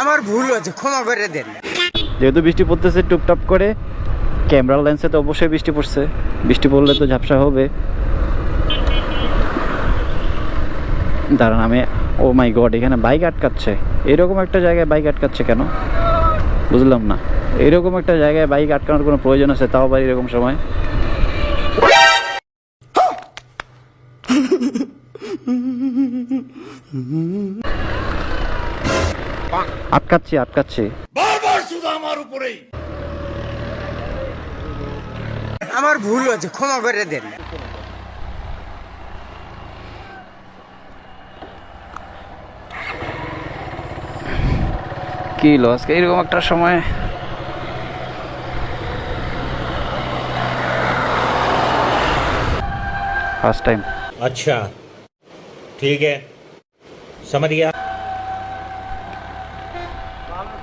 আমার ভুল হয়েছে, ক্ষমা করে দেন। যেহেতু বৃষ্টি পড়তেছে টুপটাপ করে ক্যামেরা লেন্সে তো অবশ্যই বৃষ্টি পড়ছে। বৃষ্টি পড়লে তো ঝাপসা হবে। দাঁড়ান, আমি, ও মাই গড, এখানে বাইক আটকাচ্ছে। এরকম একটা জায়গায় বাইক আটকাচ্ছে কেন? বুঝলাম না। এরকম একটা জায়গায় বাইক আটকানোর কোনো প্রয়োজন আছে? তাও আবার এরকম সময়। আটকাচ্ছি আটকাচ্ছি আমার ভুল হয়েছে ক্ষমা করে দেন কি হলো আজকে এরকম একটা সময় ফার্স্ট টাইম अच्छा ठीक है समझ गया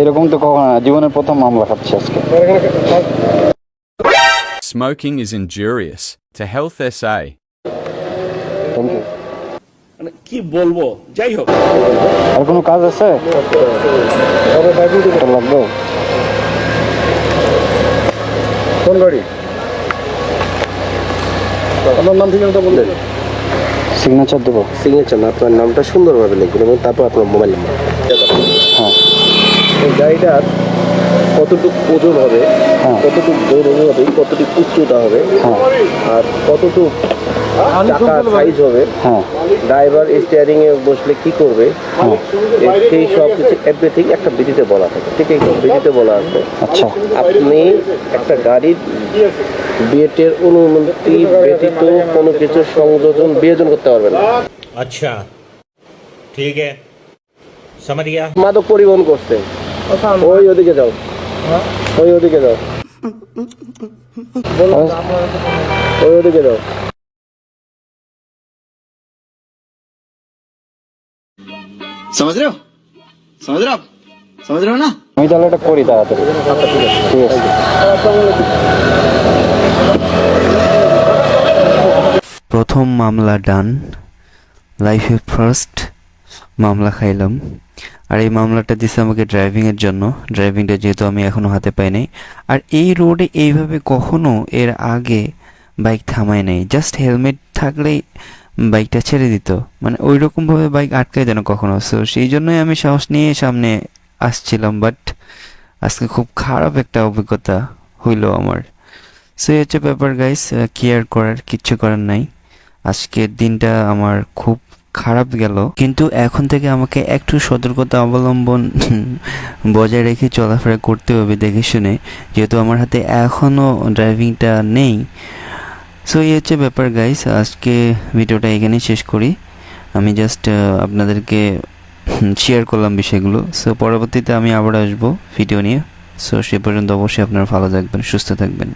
এরকম তো কখনো না, জীবনের প্রথম মামলা খাচ্ছি আজকে। Smoking is injurious to health SA. U মানে কি বলব? যাই হোক। আর কোনো কাজ আছে? লাগবে। কোন গাড়ি? আপনার নাম থেকে বললেন সিগনেচার দেবো। সিগনেচার না আপনার নামটা সুন্দরভাবে লিখবেন এবং তারপর আপনার মোবাইল নাম্বার এই গাড়িটার কতটুকু ওজন হবে হ্যাঁ। কতটুকু দৌড় হবে কতটুকু উচ্চতা হবে হ্যাঁ। আর কতটুকু সাইজ হবে হ্যাঁ। ড্রাইভার বসলে করবে সব কিছু একটা বলা থাকে বলা আছে। আচ্ছা। আপনি একটা গাড়ির বেটের অনুমতি ব্যতীত কোনো কিছু সংযোজন করতে পারবেন না। আচ্ছা। ঠিক আছে। মাদক পরিবহন করছে। ওই ওদিকে যাও ওই ওদিকে যাও ওই ওদিকে যাও समझ रहे हो समझ रहे हो आप समझ रहे हो ना আমি তাহলে এটা করি তাড়াতাড়ি ঠিক আছে প্রথম মামলা ডান লাইফে ফার্স্ট মামলা খাইলাম আর এই মামলাটা দিছে আমাকে ড্রাইভিংয়ের জন্য। ড্রাইভিংটা যেহেতু আমি এখনও হাতে পাই নাই। আর এই রোডে এইভাবে কখনো এর আগে বাইক থামায় নাই। জাস্ট হেলমেট থাকলেই বাইকটা ছেড়ে দিত। মানে ওই রকমভাবে বাইক আটকাই দেন কখনো। সো সেই জন্যই আমি সাহস নিয়ে সামনে আসছিলাম। বাট আজকে খুব খারাপ একটা অভিজ্ঞতা হইল আমার। সো এই হচ্ছে ব্যাপার গাইস কেয়ার করার, কিচ্ছু করার নাই। আজকের দিনটা আমার খুব খারাপ গেল। কিন্তু এখন থেকে আমাকে একটু সতর্কতা অবলম্বন বজায় রেখে চলাফেরা করতে হবে দেখে শুনে, যেহেতু আমার হাতে এখনও ড্রাইভিংটা নেই। সো এই হচ্ছে ব্যাপার গাইস আজকে ভিডিওটা এখানেই শেষ করি। আমি জাস্ট আপনাদেরকে শেয়ার করলাম বিষয়গুলো। সো পরবর্তীতে আমি আবার আসব ভিডিও নিয়ে। সো সে পর্যন্ত অবশ্যই আপনারা ভালো থাকবেন, সুস্থ থাকবেন।